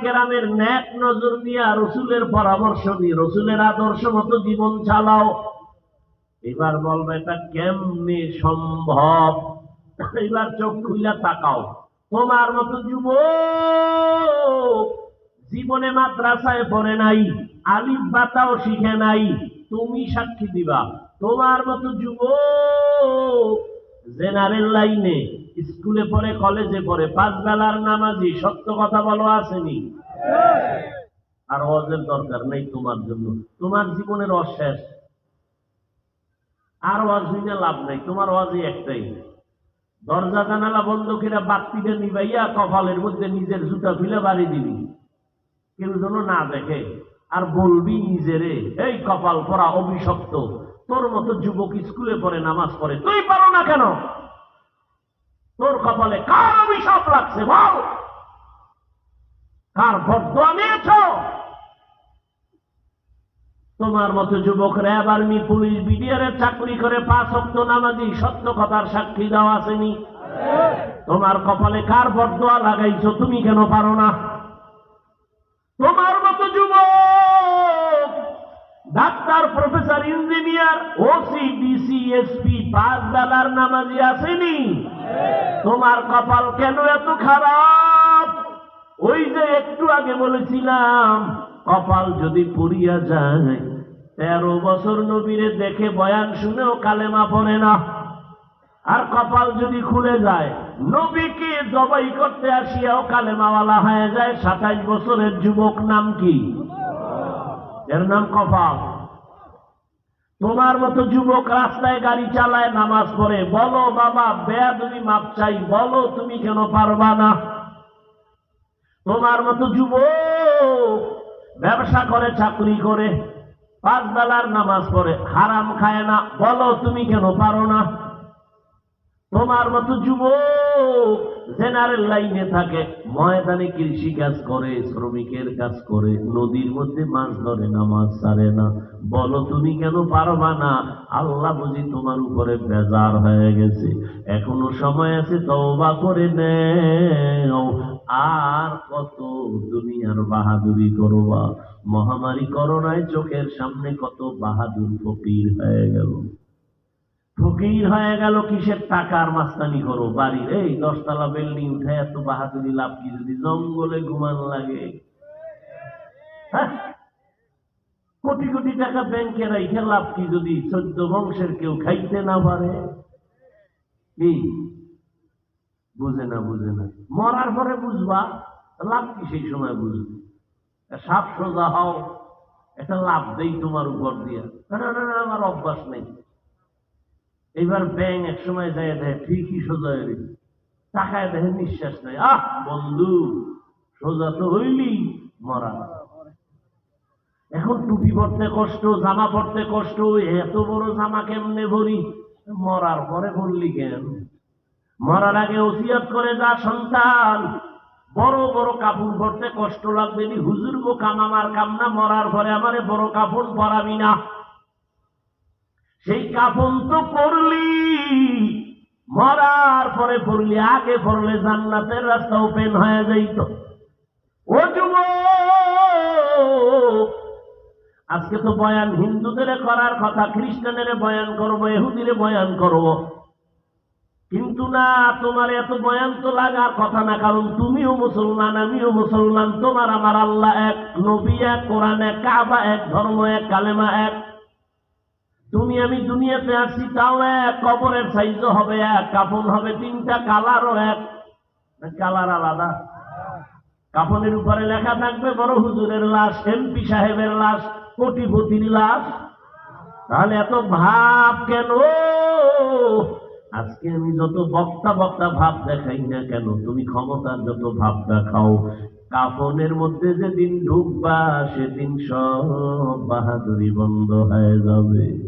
কেরামের ন্যাক নজর রসুলের পরামর্শ নিয়ে, রসুলের আদর্শ মতো জীবন চালাও। এবার বলবে, এটা কেমনে সম্ভব? এবার চোখ তাকাও। তোমার মতো যুব জীবনে মাদ্রাসায় পড়ে নাই, আলিফ বাতাও শিখে নাই, তুমি সাক্ষী দিবা। তোমার মতো যুব জেনারেল লাইনে স্কুলে পড়ে, কলেজে পড়ে, পাঁচ বেলার নামাজি, সত্য কথা বলো আসেনি। আর অজের দরকার নেই তোমার জন্য। তোমার জীবনের অশেষ। আর ওয়াজ হইলে লাভ নাই, তোমার ওয়াজই একটাই। দরজা, জানালা বন্ধ করে বাত্তিটা নিবাইয়া কপালের মধ্যে নিজের জুতা ফিলে বাড়ি দিবি। কেউ যেন না দেখে, আর বলবি নিজেরে এই কপাল পরা অভিশপ্ত। তোর মতো যুবক স্কুলে পড়ে, নামাজ পড়ে। তুই পারো না কেন? তোর কপালে কার অভিশাপ লাগছে বল? কার বদয়া তোমার মতো যুবক র্যাব আর্মি পুলিশ বিডিআরের চাকরি করে পাঁচ অক্ট নামাজি, সত্য কথার সাক্ষী দেওয়া আসেনি তোমার কপালে কার বদয়া লাগাইছো তুমি কেন পারো না? তোমার মতো যুবক doctor, professor, engineer OC DC SP পাঁচ বেলার নামাজি আসেনি। তোমার কপাল কেন এত খারাপ? ওই যে একটু আগে বলেছিলাম, কপাল যদি পুড়িয়া যায়, তেরো বছর নবীরে দেখে বয়ান শুনেও কালেমা পড়ে না। আর কপাল যদি খুলে যায়, নবীকে জবাই করতে আসিয়াও কালেমাওয়ালা হয়ে যায় সাতাইশ বছরের যুবক নাম কি? এর নাম কপাল। তোমার মতো যুবক রাস্তায় গাড়ি চালায়, নামাজ পড়ে। বলো, বাবা বেয়া তুমি মাপ চাই। বলো, তুমি কেন পারবা না? তোমার মতো যুবক ব্যবসা করে, চাকরি করে, পাঁচ বেলার নামাজ পড়ে, হারাম খায় না। বলো, তুমি কেন পারো না? তোমার মতো যুবক জেনারেল লাইনে থাকে, ময়দানে কৃষি কাজ করে, শ্রমিকের কাজ করে, নদীর মধ্যে মাছ ধরে না মাছ ছাড়ে না। বলো, তুমি কেন পারবা না? আল্লাহ বুঝি তোমার উপরে বেজার হয়ে গেছে। এখনও সময় আছে, তওবা করে নেও। আর কত দুনিয়ার বাহাদুরি করবা? মহামারী করোনায় চোখের সামনে কত বাহাদুর ফকির হয়ে গেল। ফকির হয়ে গেল কিসের টাকার মাস্তানি করো? বাড়ির এই দশতলা বিল্ডিং উঠে এত বাহাদুরি লাভ কি? যদি জঙ্গলে ঘুমান লাগে। হ্যাঁ? কোটি কোটি টাকা ব্যাংকে রাইখে লাভ কি যদি চোদ্দ বংশের কেউ খাইতে না পারে? কি? বুঝে না বুঝে না। মরার পরে বুঝবা, লাভ কি সেই সময় বুঝবে? সাপ সোজা হও, একটা লাভ দেই তোমার উপর দিয়া। আমার অভ্যাস নেই। এবার ব্যাং এক সময় যায় দেয়, ঠিকই সোজা হয়ে গেছে টাকায় দেখে নিঃশ্বাস নেই। আহ, বন্ধু, সোজা তো হইলি, মরা। এখন টুপি পরতে কষ্ট, জামা পরতে কষ্ট এত বড় জামা কেমনে ভরি? মরার পরে ভরলি কেন? মরার আগে ওসিয়াত করে যা সন্তান। বড় বড় কাপড় পরতে কষ্ট লাগবে হুজুর গো কাম আমার কাম না মরার পরে আমারে বড় কাপড় পরাবি না। সেই কাপন তো পড়লি, মরার পরে পড়লি, আগে পড়লে জান্নাতের রাস্তা ওপেন হয়ে যাইত। ও যুব আজকে তো বয়ান হিন্দুদের করার কথা, খ্রিস্টানের বয়ান করব এহুদিরে বয়ান করব। কিন্তু না, তোমার এত বয়ান তো লাগার কথা না, কারণ তুমিও মুসলমান, আমিও মুসলমান, তোমার আমার আল্লাহ এক নবী, এক কোরআন, এক কাবা, এক ধর্ম, এক কালেমা, এক তুমি আমি দুনিয়াতে আসছি তাও এক, কবরের সাইজও হবে এক, কাফন হবে তিনটা কালারও এক। কালার আলাদা। কাফনের উপরে লেখা থাকবে, বড় হুজুরের লাশ এমপি সাহেবের লাশ, কোটিপতির লাশ। তাহলে এত ভাব কেন? আজকে আমি যত বক্তা বক্তা ভাব দেখাই না কেন? তুমি ক্ষমতার যত ভাব দেখাও, কাফনের মধ্যে যেদিন ঢুকবা, সেদিন সব বাহাদুরি বন্ধ হয়ে যাবে।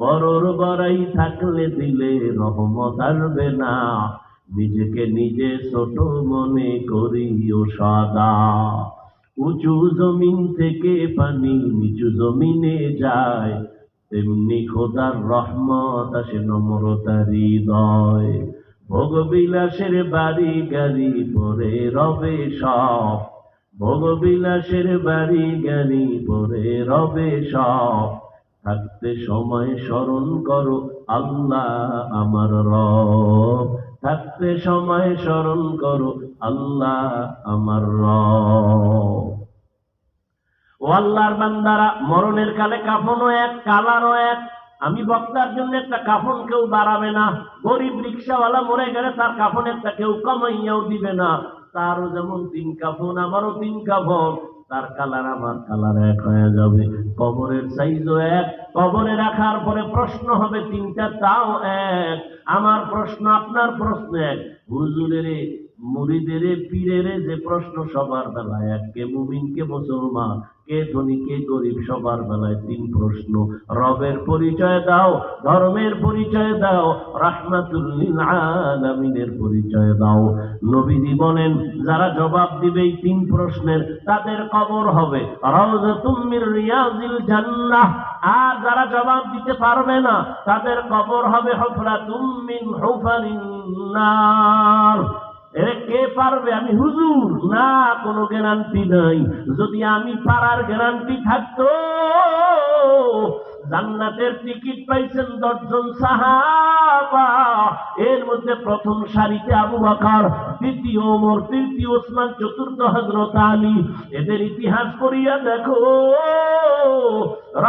বড়র বড়াই থাকলে দিলে রহমত আসবে না। নিজেকে নিজে ছোট মনে করিও সদা। উঁচু জমিন থেকে পানি নিচু জমিনে যায়। তেমনি খোদার রহমত আসে নম্রতার হৃদয়। ভোগবিলাসের বাড়ি গাড়ি পরে রবে সব। ভোগবিলাসের বাড়ি গাড়ি পরে রবে সব। থাকতে সময় স্মরণ করো, আল্লাহ আমার রব। থাকতে সময় স্মরণ করো, আল্লাহ আমার রব। ও আল্লাহর বান্দারা, মরণের কালে কাফনও এক, কালারও এক। আমি বক্তার জন্য একটা কাফন কেউ দাঁড়াবে না। গরিব রিক্সাওয়ালা মরে গেলে তার কাফন একটা কেউ কমাইয়াও দিবে না। তারও যেমন তিন কাফন, আমারও তিন কাফন। তার কালার আমার কালার এক হয়ে যাবে। কবরের সাইজও এক। কবরে রাখার পরে প্রশ্ন হবে তিনটা, তাও এক। আমার প্রশ্ন, আপনার প্রশ্ন এক। হুজুরের মুড়িদের পীরের যে প্রশ্ন সবার বেলায় এক কে মুমিন, কে মুসলমান, কে ধনী, কে গরিব, সবার বেলায় তিন প্রশ্ন। রবের পরিচয় দাও, ধর্মের পরিচয় দাও রাহমাতুল্লিল পরিচয় দাও। নবীজি বলেন, যারা জবাব দিবে এই তিন প্রশ্নের, তাদের কবর হবে রাউযাতুম মির রিয়াজিল জান্নাহ। আর যারা জবাব দিতে পারবে না, তাদের কবর হবে হুফরাতুম মিন হুফারিন এরে কে পারবে? আমি হুজুর। না, কোনো গ্যারান্টি নাই। যদি আমি পারার গ্যারান্টি থাকতো, জান্নাতের টিকিট পাইছেন দশজন সাহাবা। এর মধ্যে প্রথম সারিতে আবু বকর, দ্বিতীয় ওমর, তৃতীয় ওসমান, চতুর্থ হজরত আলী। এদের ইতিহাস পড়িয়া দেখো।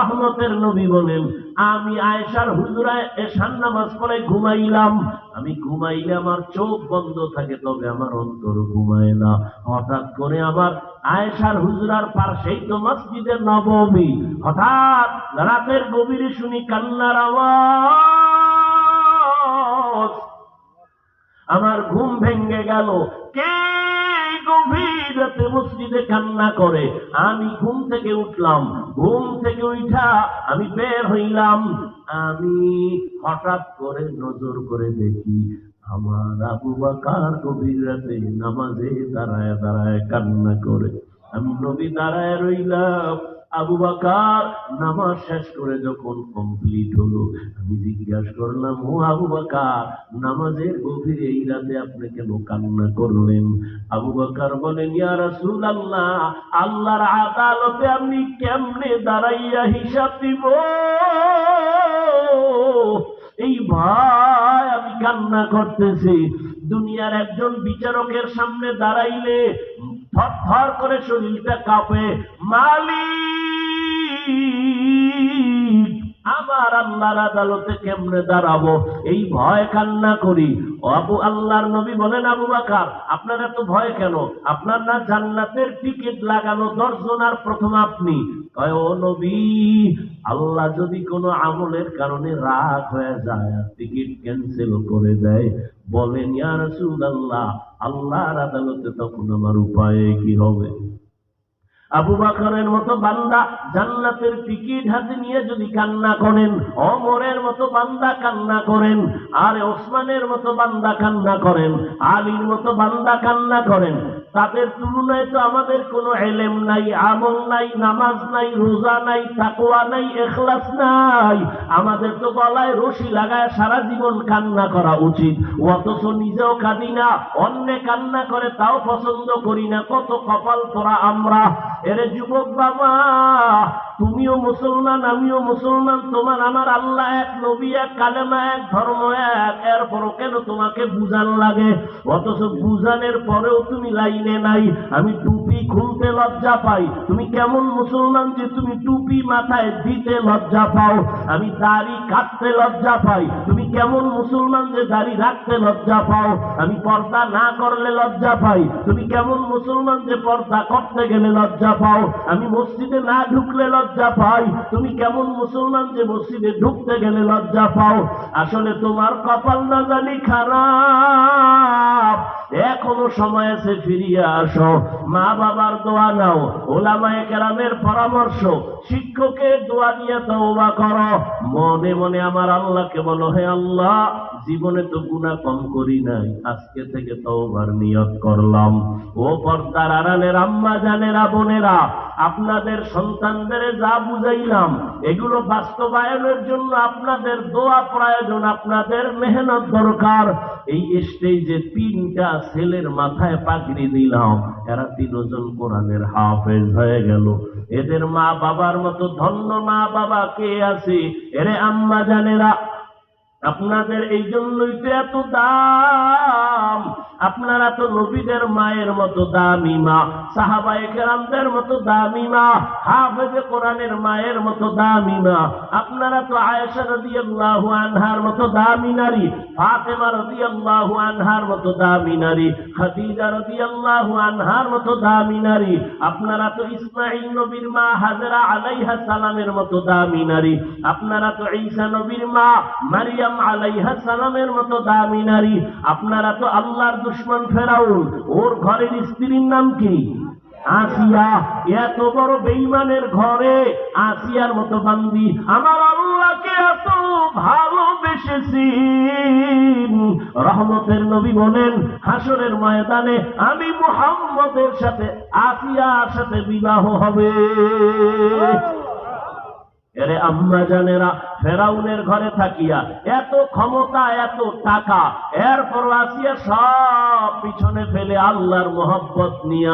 রহমতের নবী বলেন, আমি আয়েশার হুজুরায় এশান নামাজ পড়ে ঘুমাইলাম। আমি ঘুমাইলে আমার চোখ বন্ধ থাকে, তবে আমার অন্তর ঘুমায় না। হঠাৎ করে আমার আয়েশার হুজুরার পার্শ্বেই তো মসজিদের নবমী। হঠাৎ রাতের গভীরে শুনি কান্নার আওয়াজ। আমার ঘুম ভেঙ্গে গেল। কে মসজিদে কান্না করে। আমি ঘুম থেকে উঠলাম। ঘুম থেকে উঠা আমি বের হইলাম। আমি হঠাৎ করে নজর করে দেখি আমার আবু বাকার গভীর রাতে নামাজে দাঁড়ায় দাঁড়ায় কান্না করে। আমি নবী দাঁড়ায় রইলাম। আবু বাকার নামাজ শেষ করে যখন কমপ্লিট হলো, আমি জিজ্ঞাসা করলাম, ও আবু বাকার, নামাজের গভীরে এই রাতে আপনি কেন কান্না করলেন? আবু বাকার বলেন, ইয়া রাসূল আল্লাহ আল্লাহর আদালতে আমি কেমনে দাঁড়াইয়া হিসাব দিব? এই ভাই, আমি কান্না করতেছি। দুনিয়ার একজন বিচারকের সামনে দাঁড়াইলে থর করে শরীরটা কাঁপে, মালিক, আমার আল্লাহর আদালতে কেমনে দাঁড়াবো? এই ভয় কান্না করি। আবু আল্লাহর নবী বলেন, আবু বাকার, আপনার এত ভয় কেন? আপনার না জান্নাতের টিকিট লাগানো দর্শন আর প্রথম আপনি। নবী, আল্লাহ যদি কোনো আমলের কারণে রাগ হয়ে যায় টিকিট ক্যান্সেল করে দেয়, বলেন রাসূলুল্লাহ, আল্লাহর আদালতে তখন আমার উপায় কি হবে? আবু বাকরের মতো বান্দা জান্নাতের টিকিট হাতে নিয়ে যদি কান্না করেন, অমরের মতো বান্দা কান্না করেন, আর ওসমানের মতো বান্দা কান্না করেন, আলীর মতো বান্দা কান্না করেন তাদের তুলনায় তো আমাদের কোনো এলেম নাই, আমল নাই, নামাজ নাই, রোজা নাই, তাকওয়া নাই, এখলাস নাই। আমাদের তো গলায় রশি লাগায় সারা জীবন কান্না করা উচিত। অথচ নিজেও কাঁদি না, অন্যে কান্না করে তাও পছন্দ করি না। কত কপাল পরা আমরা। এরে যুবক বাবা, তুমিও মুসলমান, আমিও মুসলমান, তোমার আমার আল্লাহ এক, নবী এক, কালেমা এক, ধর্ম এক। এরপরও কেন তোমাকে বুঝান লাগে? অথচ বুঝানের পরেও তুমি লাইনে নাই। আমি টুপি খুলতে লজ্জা পাই। তুমি কেমন মুসলমান যে তুমি টুপি মাথায় দিতে লজ্জা পাও? আমি দাড়ি কাটতে লজ্জা পাই। তুমি কেমন মুসলমান যে দাড়ি রাখতে লজ্জা পাও? আমি পর্দা না করলে লজ্জা পাই। তুমি কেমন মুসলমান যে পর্দা করতে গেলে লজ্জা পাও? আমি মসজিদে না ঢুকলে লজ্জা পাই। তুমি কেমন মুসলমান যে মসজিদে ঢুকতে গেলে লজ্জা পাও? আসলে তোমার কপাল না জানি খারাপ। এখনও সময় আছে, ফিরিয়ে আসো। মা বাবার দোয়া নাও, ওলামায় কেরামের পরামর্শ শিক্ষকের দোয়া নিয়ে তওবা করো। মনে মনে আমার আল্লাহকে বলো, হে আল্লাহ, জীবনে তো গুণা কম করি নাই, আজকে থেকে তওবার নিয়ত করলাম। ও পর্দার আড়ালের, আম্মা জানেরা, বোনেরা আপনাদের সন্তানদের যা বুঝাইলাম, এগুলো বাস্তবায়নের জন্য আপনাদের দোয়া প্রয়োজন, আপনাদের মেহনত দরকার। এই স্টেজে তিনটা ছেলের মাথায় পাগড়ি দিলাম, এরা তিনজন কোরআনের হাফেজ হয়ে গেল। এদের মা বাবার মতো ধন্য মা বাবা কে আছে? এরে আম্মা জানেরা, আপনাদের এই জন্যই তো এত দাম। আপনারা তো নবীদের মায়ের মতো দামি মা, সাহাবায়ে কেরামদের মতো দামি মা, হাফেজে কোরআনের মায়ের মতো দামি মা। আপনারা তো আয়েশা রাদিয়াল্লাহু আনহার মতো দামি নারী, ফাতেমা রাদিয়াল্লাহু আনহার মতো দামি নারী, খাদিজা রাদিয়াল্লাহু আনহার মতো দামি নারী। আপনারা তো ইসমাঈল নবীর মা, হাজরা আলাইহা সালামের মতো দামি নারী। আপনারা তো ঈসা নবীর মা, মারিয়াম আলাইহা সালামের মতো দামি নারী। আপনারা তো আল্লাহর দুশ্মন ফেরাউন, ওর ঘরের স্ত্রীর নাম কি? আসিয়া, এত বড় বেইমানের ঘরে আসিয়ার মতো বান্দি। আমার আল্লাহকে এত ভালোবেসেছি রহমতের নবী বলেন, হাসরের ময়দানে আমি মুহাম্মদের সাথে আসিয়ার সাথে বিবাহ হবে। এরে আম্মা জানেরা, ফেরাউনের ঘরে থাকিয়া এত ক্ষমতা, এত টাকা, এরপর আসিয়া সব পিছনে ফেলে আল্লাহর মোহব্বত নিয়া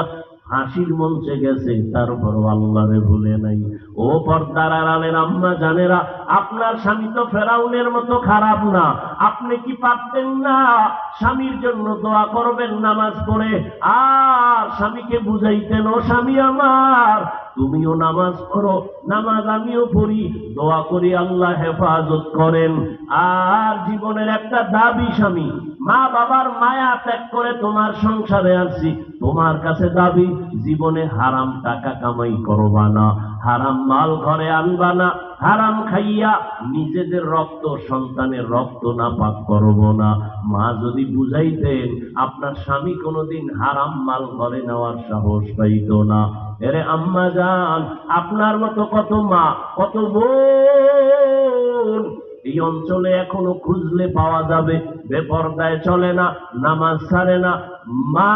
হাসির মঞ্চে গেছে তারপর আল্লাহরে ভুলে নাই। ও পর্দার আড়ালের আম্মা জানেরা, আপনার স্বামী তো ফেরাউনের মতো খারাপ না, আপনি কি পারতেন না স্বামীর জন্য দোয়া করবেন নামাজ পড়ে? আর স্বামীকে বুঝাইতেন, ও স্বামী আমার তুমিও নামাজ পড়ো, নামাজ আমিও পড়ি। দোয়া করি আল্লাহ হেফাজত করেন। আর জীবনের একটা দাবি স্বামী, মা বাবার মায়া ত্যাগ করে তোমার সংসারে আছি তোমার কাছে দাবি, জীবনে হারাম টাকা কামাই করবা না। হারাম মাল ঘরে আনবা না, হারাম খাইয়া নিজেদের রক্ত, সন্তানের রক্ত না পাক করব না। মা যদি বুঝাইতেন, আপনার স্বামী কোনোদিন হারাম মাল ঘরে নেওয়ার সাহস পাইত না। এরে আম্মা যান আপনার মতো কত মা, কত বোন। এই অঞ্চলে এখনও খুঁজলে পাওয়া যাবে, বেপরদায় চলে না, নামাজ ছাড়ে না। মা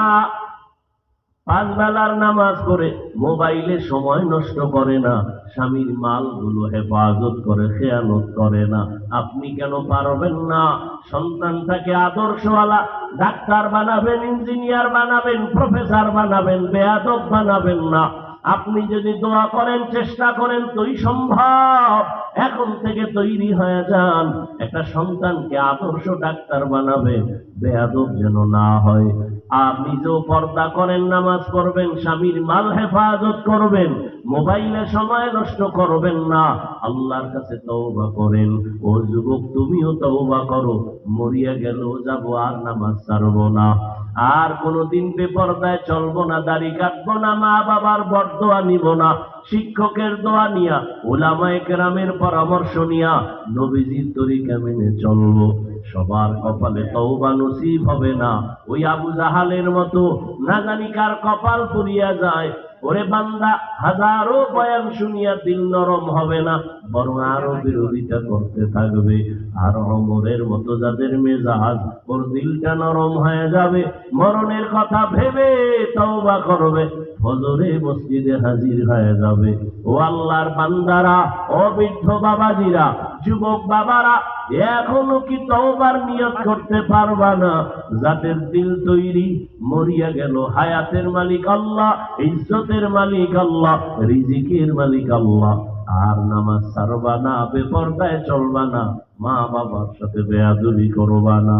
পাঁচ বেলার নামাজ পড়ে মোবাইলে সময় নষ্ট করে না, স্বামীর মালগুলো হেফাজত করে, খেয়ানত করে না। আপনি কেন পারবেন না? সন্তানটাকে আদর্শওয়ালা, ডাক্তার বানাবেন, ইঞ্জিনিয়ার বানাবেন, প্রফেসর বানাবেন, বেয়াদব বানাবেন না। আপনি যদি দোয়া করেন, চেষ্টা করেন তোই সম্ভব। এখন থেকে তৈরি হয়ে যান। একটা সন্তানকে আদর্শ ডাক্তার বানাবে, বেয়াদব যেন না হয়। আর নিজেও পর্দা করেন, নামাজ পড়বেন, স্বামীর মাল হেফাজত করবেন, মোবাইলে সময় নষ্ট করবেন না, আল্লাহর কাছে তওবা করেন। ও যুবক, তুমিও তওবা করো, মরিয়া গেল যাব, আর নামাজ ছাড়বো না। আর কোনোদিন বেপরদায় চলবো না, দাড়ি কাটবো না মা বাবার বরদোয়া নিব না, শিক্ষকের দোয়া নিয়া, ওলামায়ে কেরামের পরামর্শ নিয়া, নবীজির তরিকা মেনে চলবো। সবার কপালে তওবা নসিব হবে না। ওই আবু জাহালের মতো না জানি কার কপাল পুরিয়া যায়, ওরে বান্দা, হাজারো বয়ান শুনিয়া দিল নরম হবে না, বরং আরও বিরোধিতা করতে থাকবে। আর অমরের মতো যাদের মেজাজ, ওর দিলটা নরম হয়ে যাবে, মরণের কথা ভেবে তওবা করবে। ফজরে মসজিদে হাজির হয়ে যাবে। ও আল্লাহর বান্দারা অবৃদ্ধ বাবাজিরা, যুবক বাবারা, এখনও কি তওবার নিয়ত করতে পারবা না? যাদের দিল তৈরি, মরিয়া গেল হায়াতের মালিক আল্লাহ, ইজ্জতের মালিক আল্লাহ, রিজিকের মালিক আল্লাহ। আর নামাজ ছাড়বা না, বেপরদায় চলবা না মা বাবার সাথে বেয়াদুরি করবা না।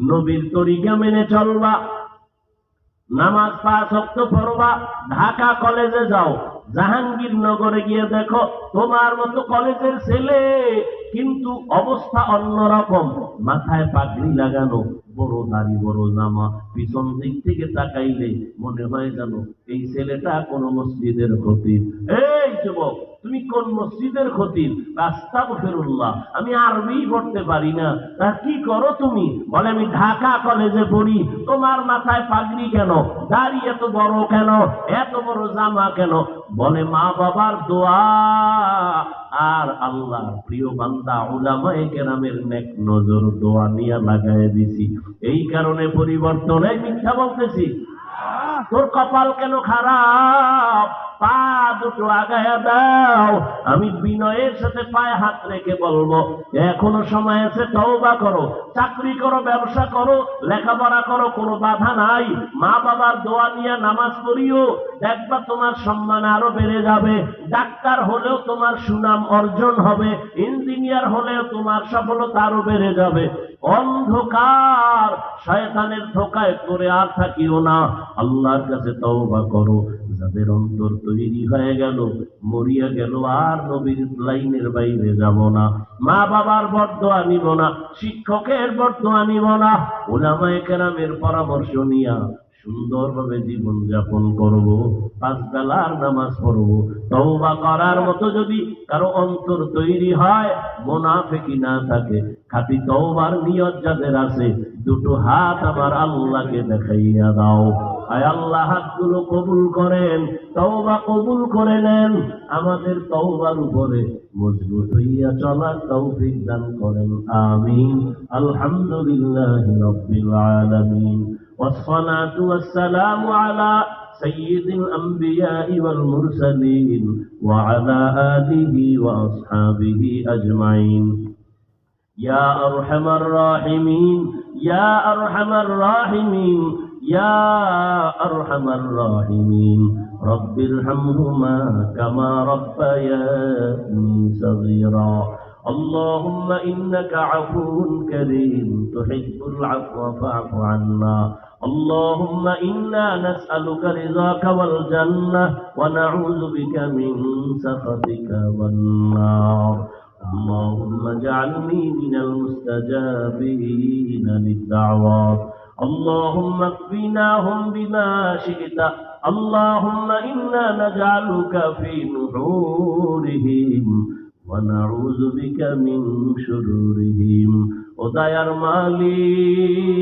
নবীর তরিকা মেনে চলবা নামাজ পাঁচ অক্ত পড়বা, ঢাকা কলেজে যাও। জাহাঙ্গীরনগরে গিয়ে দেখো, তোমার মতো কলেজের ছেলে, কিন্তু অবস্থা অন্যরকম। মাথায় পাগড়ি লাগানো, বড় দাড়ি, বড় জামা, পিছন দিক থেকে তাকাইলে মনে হয় যেন এই ছেলেটা কোনো মসজিদের ক্ষতি এই যুবক তুমি কোন মসজিদের খতিব? রাস্তাব ফেরুল্লাহ আমি আরবি পড়তে পারি না। তা কি করো তুমি? বলে, আমি ঢাকা কলেজে পড়ি। তোমার মাথায় পাগড়ি কেন? দাড়ি এত বড় কেন? এত বড় জামা কেন? বলে, মা বাবার দোয়া আর আল্লাহর প্রিয় বান্দা উলামায়ে কেরামের নেক নজর দোয়া নিয়ে লাগায় দিছি। এই কারণে পরিবর্তন মিথ্যা বলতেছি। তোর কপাল কেন খারাপ? পা দুটো আগায়া দাও। আমি বিনয়ের সাথে পায়ে হাত রেখে বলব, এখনও সময় আছে, তওবা করো। চাকরি করো, ব্যবসা করো, লেখাপড়া করো, কোনো বাধা নাই। মা বাবার দোয়া নিয়ে নামাজ পড়িও। তোমার সম্মান আরও বেড়ে যাবে। ডাক্তার হলেও তোমার সুনাম অর্জন হবে। ইঞ্জিনিয়ার হলেও তোমার সফলতা আরও বেড়ে যাবে। অন্ধকার, শয়তানের ধোকায় করে আর থাকিও না। আল্লাহর কাছে তওবা করো। যাদের অন্তর তৈরি হয়ে গেল, মরিয়া গেল, আর নবীর লাইনের বাইরে যাব না। মা বাবার বর্দোয়া নিব না, শিক্ষকের বর্দোয়া নিব না, ওলামায়ে কেরামের পরামর্শ নিয়া সুন্দরভাবে জীবন যাপন করব, পাঁচ বেলার নামাজ পড়ব। তওবা করার মতো যদি কারও অন্তর তৈরি হয় মোনাফেকি না থাকে। খাঁটি তওবার নিয়ত যাদের আছে, দুটো হাত আমার আল্লাহকে দেখাইয়া দাও। আয় আল্লাহ হাতগুলো কবুল করেন তওবা কবুল করে নেন আমাদের তওবার উপরে মজবুত হইয়া চলার তৌফিক দান করেন আমিন আলহামদুলিল্লাহ রব্বিল আলামিন والصلاة والسلام على سيد الأنبياء والمرسلين وعلى آله وأصحابه أجمعين يا أرحم الراحمين يا أرحم الراحمين يا أرحم الراحمين. رب ارحمهما كما ربياني صغيرا. اللهم إنك عفو كريم تحب العفو فاعف عنا. اللهم إنا نسألك رضاك والجنة ونعوذ بك من سخطك والنار. اللهم اجعلني من المستجابين للدعوات. اللهم اكفناهم بما شئت اللهم إنا نجعلك في نحورهم ونعوذ بك من شرورهم ওদায়ার মালিক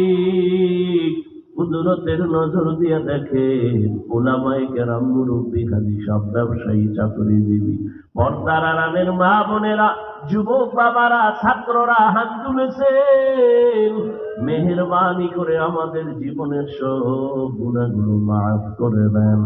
কুদরতের নজর দিয়ে দেখেন ওলামাই কেরাম মুরব্বী হাজি সব ব্যবসায়ী চাকরিজীবী পর্দার আরামের মা বোনেরা, যুবক বাবারা, ছাত্ররা হাত তুলেছেন মেহরবানি করে আমাদের জীবনের সব গুণাগুলো মাফ করে দেন।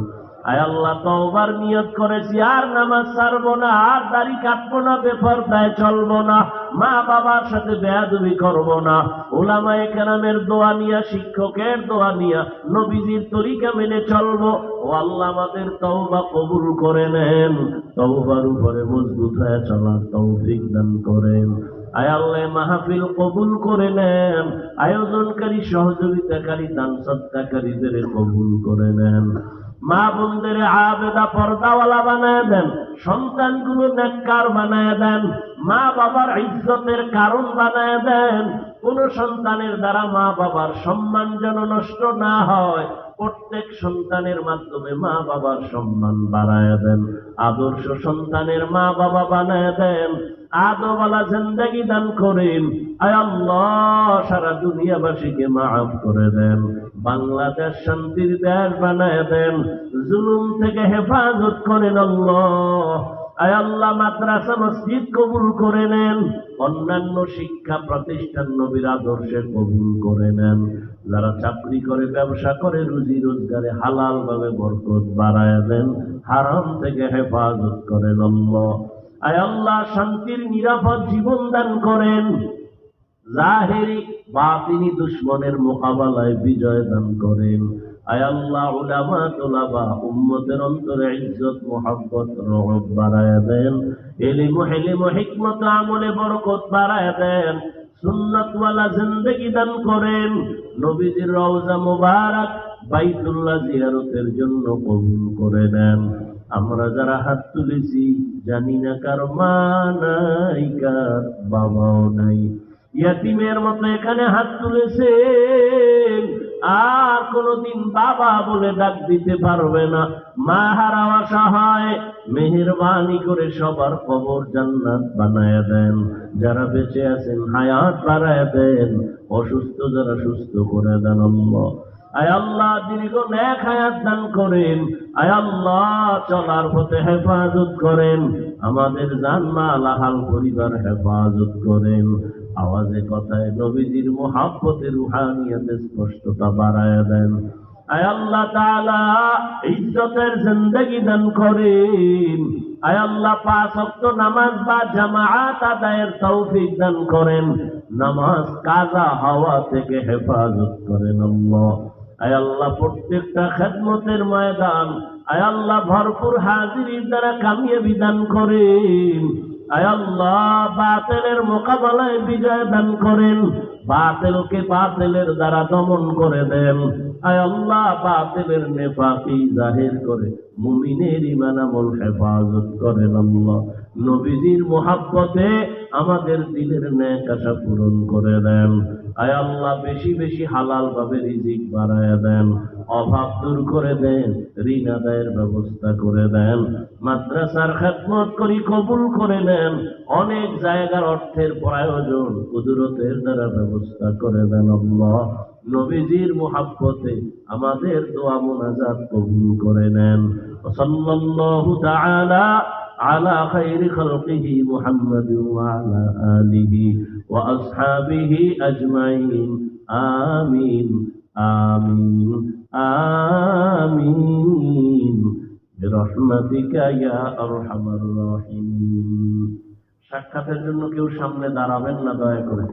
আয় আল্লাহ, তওবার নিয়ত করেছি, আর নামাজ ছাড়বো না, আর দাড়ি কাটবো না বেপরদায় চলবো না, মা বাবার সাথে বেয়াদবি করব না। ওলামায়ে কেরামের দোয়া নিয়া, শিক্ষকের দোয়া নিয়া, নবীজির তরিকা মেনে চলবো। ও আল্লাহ, আমাদের তওবা কবুল করে নেন, তওবার উপরে মজবুত হয়ে চলার তৌফিক দান করেন। আয় আল্লাহ মাহফিল কবুল করে নেন, আয়োজনকারী, সহযোগিতাকারী, দান সত্তাকারীদের কবুল করে নেন। মা বোনদের আবেদা পর্দাওয়ালা বানায় দেন, সন্তানগুলো নেককার বানায় দেন, মা বাবার ইজ্জতের কারণ বানায় দেন। কোন সন্তানের দ্বারা মা বাবার সম্মান যেন নষ্ট না হয়, প্রত্যেক সন্তানের মাধ্যমে মা বাবার সম্মান বাড়ায় দেন। আদর্শ সন্তানের মা বাবা বানায় দেন। আদওয়ালা জিন্দেগি দান করেন। আয় সারা দুনিয়াবাসীকে মাফ করে দেন। বাংলাদেশ শান্তির দেশ বানায় দেন, জুলুম থেকে হেফাজত করেন আয় আল্লাহ, মাদ্রাসা, মসজিদ কবুল করে নেন, অন্যান্য শিক্ষা প্রতিষ্ঠান নবীর আদর্শে কবুল করে নেন। যারা চাকরি করে, ব্যবসা করে, রুজি রোজগারে হালাল ভাবে বরকত বাড়ায় দেন, হারাম থেকে হেফাজত করেন আল্লাহ। আয় আল্লাহ, শান্তির নিরাপদ জীবন দান করেন। জাহেরি বাতিনি দুশ্মনের মোকাবেলায় বিজয় দান করেন। আয় আল্লাহ, উলামা, তোলাবা, উম্মতের অন্তরে ইজ্জত বাড়ায় দেন। এলিম, হেলিম, হিকমত, আমলে বরকত বাড়ায় দেন। সুন্নতওয়ালা জিন্দগি দান করেন। নবীজির রওজা মুবারক জিয়ারতের জন্য কবুল করে নেন। আমরা যারা হাত তুলেছি, জানি না কার মা নাই, কার বাবাও নাই। ইয়াতিমের মতো এখানে হাত তুলেছেন। আর কোনোদিন বাবা বলে ডাক দিতে পারবে না। মা হারা অসহায় মেহেরবানি করে সবার কবর জান্নাত বানায় দেন। যারা বেঁচে আছেন, হায়াত বাড়ায় দেন। অসুস্থ যারা সুস্থ করে দেন আল্লাহ। আয় আল্লাহ, দীর্ঘ ন্যাক হায়াত দান করেন। আয় আল্লাহ, চলার পথে হেফাজত করেন। আমাদের জানমাল, আহাল পরিবার হেফাজত করেন। আওয়াজে কথায় নবীজির মোহাব্বতের রুহানিয়াতে স্পষ্টতা বাড়ায় দেন। আয় আল্লাহ তাআলা, ইজ্জতের জিন্দেগি দান করেন। আয় আল্লাহ, পাঁচ ওয়াক্ত নামাজ বা জামাআত আদায়ের তৌফিক দান করেন। নামাজ কাজা হওয়া থেকে হেফাজত করেন আল্লাহ। আয় আল্লাহ, প্রত্যেকটা খেদমতের ময়দান, আয় আল্লাহ, ভরপুর হাজিরির দ্বারা কামিয়ে বিধান করেন। আল্লাহ, বাতেলের মোকাবেলায় বিজয় দান করেন। বাতেলকে বাতেলের দ্বারা দমন করে দেন। আয় আল্লাহ, বাতেলের নেফাকি জাহির করে, মুমিনের ইমান আমল হেফাজত করেন আল্লাহ। নবীজির মোহাব্বতে আমাদের দিলের ন্যায় আশা পূরণ করে দেন। আয় আল্লাহ, বেশি বেশি হালাল ভাবে রিজিক বাড়ায় দেন, অভাব দূর করে দেন, ঋণ আদায়ের ব্যবস্থা করে দেন, মাদ্রাসার খেদমত করি কবুল করে নেন, অনেক জায়গার অর্থের প্রয়োজন, কুদরতের দ্বারা ব্যবস্থা করে দেন আল্লাহ। নবীজির মোহাব্বতে আমাদের দোয়া মোনাজাত কবুল করে নেন। সাল্লাল্লাহু তাআলা على خير خلقه محمد وعلى آله وأصحابه أجمعين آمين آمين آمين برحمتك يا أرحم الراحمين সাক্ষাতের জন্য কেউ সামনে দাঁড়াবেন না দয়া করে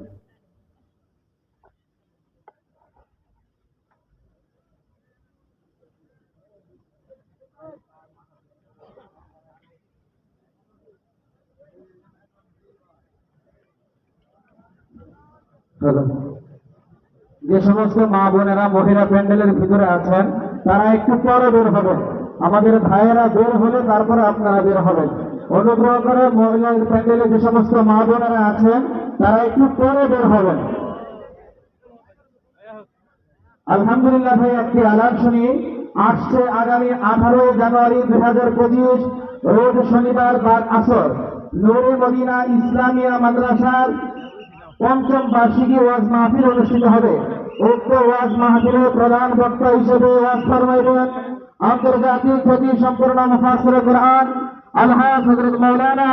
যে সমস্ত মা বোনেরা, মহিলা প্যান্ডেলের ভিতরে আছেন, তারা একটু পরে বের হবেন। আমাদের ভাইয়েরা বের হলে তারপরে আপনারা বের হবেন। অনুগ্রহ করে মহিলা প্যান্ডেলে যে সমস্ত মা বোনেরা আছেন, তারা একটু পরে বের হবেন। আলহামদুলিল্লাহ ভাই, একটি আলাপ শুনি। আসছে আগামী আঠারোই জানুয়ারি দুই হাজার পঁচিশ, রোজ শনিবার বাদ আসর। নুরে মদিনা ইসলামিয়া মাদ্রাসার পঞ্চম বার্ষিকী ওয়াজ মাহফিল অনুষ্ঠিত হবে। উক্ত ওয়াজ মাহফিলের প্রধান বক্তা হিসেবে ওয়াজ ফরমাইবেন আন্তর্জাতিক প্রতি সম্পূর্ণ মুফাসির কোরআন আলহাজ হজরত মৌলানা